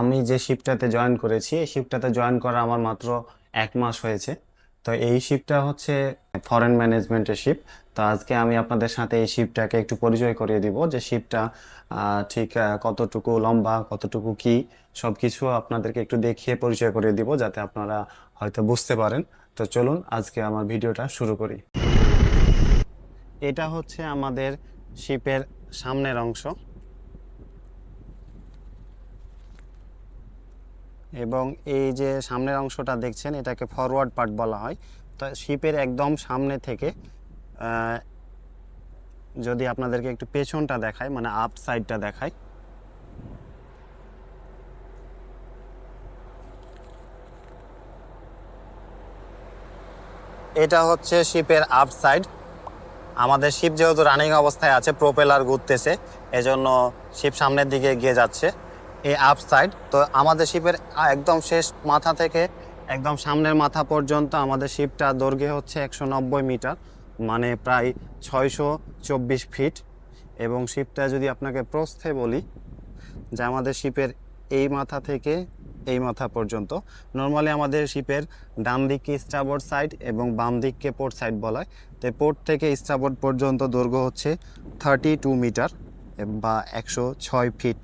আমি যে শিপটাতে জয়েন করেছি, এই শিপটাতে জয়েন করা আমার মাত্র এক মাস হয়েছে। তো এই শিপটা হচ্ছে ফরেন ম্যানেজমেন্টের শিপ তো আজকে আমি আপনাদের সাথে এই শিপটাকে একটু পরিচয় করিয়ে দিব যে শিপটা ঠিক কতটুকু লম্বা, কতটুকু কি সব কিছু আপনাদেরকে একটু দেখিয়ে পরিচয় করিয়ে দিব যাতে আপনারা হয়তো বুঝতে পারেন। তো চলুন আজকে আমার ভিডিওটা শুরু করি। এটা হচ্ছে আমাদের শিপের সামনের অংশ। এবং এই যে সামনের অংশটা দেখছেন, এটাকে ফরওয়ার্ড পার্ট বলা হয়। তো শিপের একদম সামনে থেকে যদি আপনাদেরকে একটু পেছনটা দেখায় মানে আপ সাইডটা দেখায় এটা হচ্ছে শিপের আপ সাইড আমাদের শিপ যেহেতু রানিং অবস্থায় আছে প্রোপেলার ঘুরতেছে, এজন্য শিপ সামনের দিকে এগিয়ে যাচ্ছে। এই আপ সাইড তো আমাদের শিপের একদম শেষ মাথা থেকে একদম সামনের মাথা পর্যন্ত আমাদের শিপটা দৈর্ঘ্য হচ্ছে একশো নব্বই মিটার মানে প্রায় ছয়শো চব্বিশ ফিট এবং শিপটা যদি আপনাকে প্রস্থে বলি, যে আমাদের শিপের এই মাথা থেকে এই মাথা পর্যন্ত নর্মালি আমাদের শিপের ডান দিককে স্টাবোর্ড সাইড এবং বাম দিককে পোর্ট সাইড বলা হয়। তো পোর্ট থেকে স্টাবোর্ড পর্যন্ত দৈর্ঘ্য হচ্ছে থার্টি টু মিটার বা একশো ছয় ফিট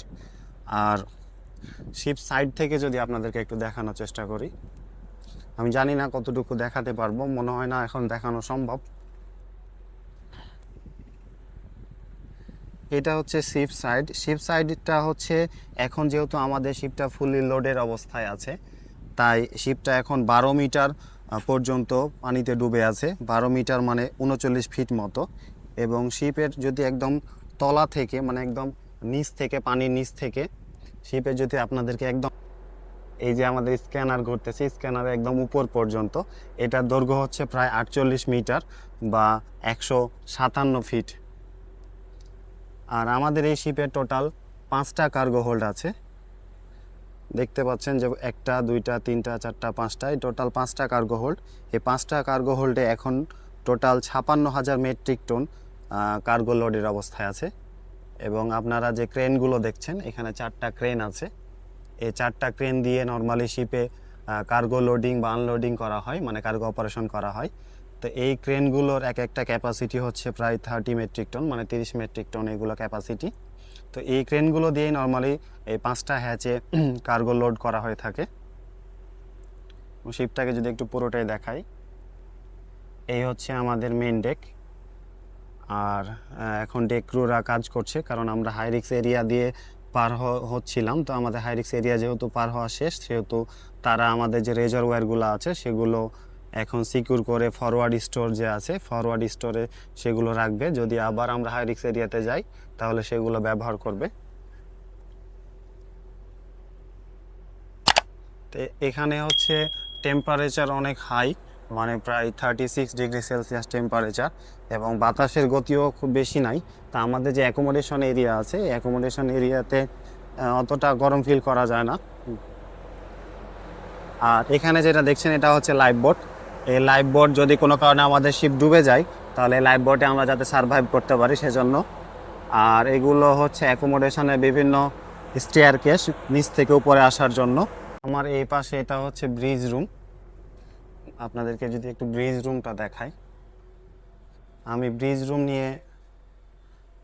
আর শিপ সাইড থেকে যদি আপনাদেরকে একটু দেখানোর চেষ্টা করি, আমি জানি না কতটুকু দেখাতে পারব, মনে হয় না এখন দেখানো সম্ভব। এটা হচ্ছে শিপ সাইড শিপ সাইডটা হচ্ছে এখন যেহেতু আমাদের শিপটা ফুলি লোডের অবস্থায় আছে, তাই শিপটা এখন বারো মিটার পর্যন্ত পানিতে ডুবে আছে, বারো মিটার মানে উনচল্লিশ ফিট মতো। এবং শিপের যদি একদম তলা থেকে মানে একদম নিচ থেকে, পানির নিচ থেকে, শিপে যদি আপনাদেরকে একদম এই যে আমাদের স্ক্যানার ঘুরতেছে, স্ক্যানার একদম উপর পর্যন্ত, এটার দৈর্ঘ্য হচ্ছে প্রায় আটচল্লিশ মিটার বা একশো সাতান্ন ফিট। আর আমাদের এই শিপে টোটাল পাঁচটা কার্গো হোল্ড আছে। দেখতে পাচ্ছেন যে একটা, দুইটা, তিনটা, চারটা, পাঁচটা, এই টোটাল পাঁচটা কার্গো হোল্ড। এই পাঁচটা কার্গো হোল্ডে এখন টোটাল ছাপান্ন হাজার মেট্রিক টন কার্গো লোডের অবস্থায় আছে। এবং আপনারা যে ক্রেনগুলো দেখছেন, এখানে চারটা ক্রেন আছে। এই চারটা ক্রেন দিয়ে নর্মালি শিপে কার্গো লোডিং বা আনলোডিং করা হয় মানে কার্গো অপারেশন করা হয়। তো এই ক্রেনগুলোর এক একটা ক্যাপাসিটি হচ্ছে প্রায় থার্টি মেট্রিক টন মানে তিরিশ মেট্রিক টন এগুলো ক্যাপাসিটি তো এই ক্রেনগুলো দিয়েই নর্মালি এই পাঁচটা হ্যাচে কার্গো লোড করা হয়ে থাকে। শিপটাকে যদি একটু পুরোটাই দেখাই, এই হচ্ছে আমাদের মেন ডেক আর এখন ডেক ক্রুরা কাজ করছে, কারণ আমরা হাইরিক্স এরিয়া দিয়ে পার হচ্ছিলাম। তো আমাদের হাইরিক্স এরিয়া যেহেতু পার হওয়া শেষ, সেহেতু তারা আমাদের যে রেজারওয়্যারগুলো আছে, সেগুলো এখন সিকিউর করে ফরওয়ার্ড স্টোর যে আছে ফরওয়ার্ড স্টোরে সেগুলো রাখবে। যদি আবার আমরা হাইরিক্স এরিয়াতে যাই, তাহলে সেগুলো ব্যবহার করবে। তো এখানে হচ্ছে টেম্পারেচার অনেক হাই মানে প্রায় thirty six degree celsius temperature এবং বাতাসের গতিও খুব বেশি নাই। তা আমাদের যে অ্যাকোমোডেশন এরিয়া আছে অ্যাকোমোডেশন এরিয়াতে অতটা গরম ফিল করা যায় না। আর এখানে যেটা দেখছেন, এটা হচ্ছে লাইফ বোট এই লাইফ বোট যদি কোনো কারণে আমাদের শিপ ডুবে যায়, তাহলে লাইফ বোটে আমরা যাতে সার্ভাইভ করতে পারি সেজন্য। আর এগুলো হচ্ছে অ্যাকোমোডেশনের বিভিন্ন স্টেয়ার কেস নিচ থেকে উপরে আসার জন্য। আমার এই পাশে এটা হচ্ছে ব্রিজ রুম আপনাদেরকে যদি একটু ব্রিজ রুমটা দেখাই। আমি ব্রিজ রুম নিয়ে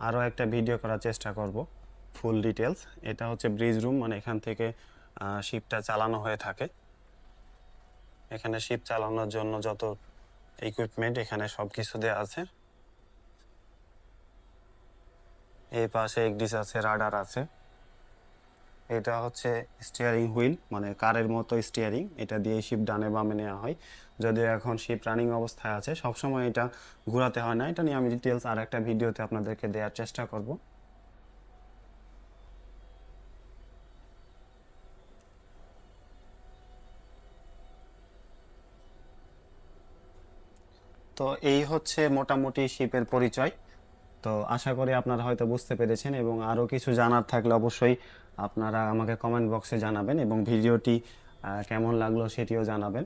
আরও একটা ভিডিও করার চেষ্টা করব ফুল ডিটেলস এটা হচ্ছে ব্রিজ রুম মানে এখান থেকে শিপটা চালানো হয়ে থাকে। এখানে শিপ চালানোর জন্য যত ইকুইপমেন্ট এখানে সব কিছু দেওয়া আছে। এই পাশে একডিস আছে রাডার আছে। এটা হচ্ছে স্টিয়ারিং হুইল মানে কারের মতো স্টিয়ারিং এটা দিয়ে শিপ ডানে বামে নেওয়া হয়। যদিও এখন শিপ রানিং অবস্থায় আছে, সবসময় এটা ঘোরাতে হয় না। এটা নিয়ে আমি ডিটেলস আর একটা ভিডিওতে আপনাদেরকে দেওয়ার চেষ্টা করব। তো এই হচ্ছে মোটামুটি শিপের পরিচয়। তো আশা করি আপনারা হয়তো বুঝতে পেরেছেন এবং আরও কিছু জানার থাকলে অবশ্যই আপনারা আমাকে কমেন্ট বক্সে জানাবেন এবং ভিডিওটি কেমন লাগল সেটিও জানাবেন।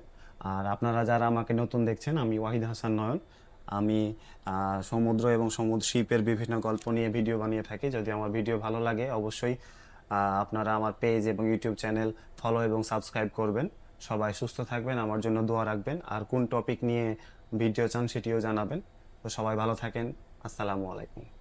আর আপনারা যারা আমাকে নতুন দেখছেন, আমি ওয়াহিদ হাসান নয়ন। আমি সমুদ্র এবং সমুদ্র শিপের বিভিন্ন গল্প নিয়ে ভিডিও বানিয়ে থাকি। যদি আমার ভিডিও ভালো লাগে, অবশ্যই আপনারা আমার পেজ এবং ইউটিউব চ্যানেল ফলো এবং সাবস্ক্রাইব করবেন। সবাই সুস্থ থাকবেন, আমার জন্য দোয়া রাখবেন। আর কোন টপিক নিয়ে ভিডিও চান সেটিও জানাবেন। তো সবাই ভালো থাকেন। আসসালামু আলাইকুম।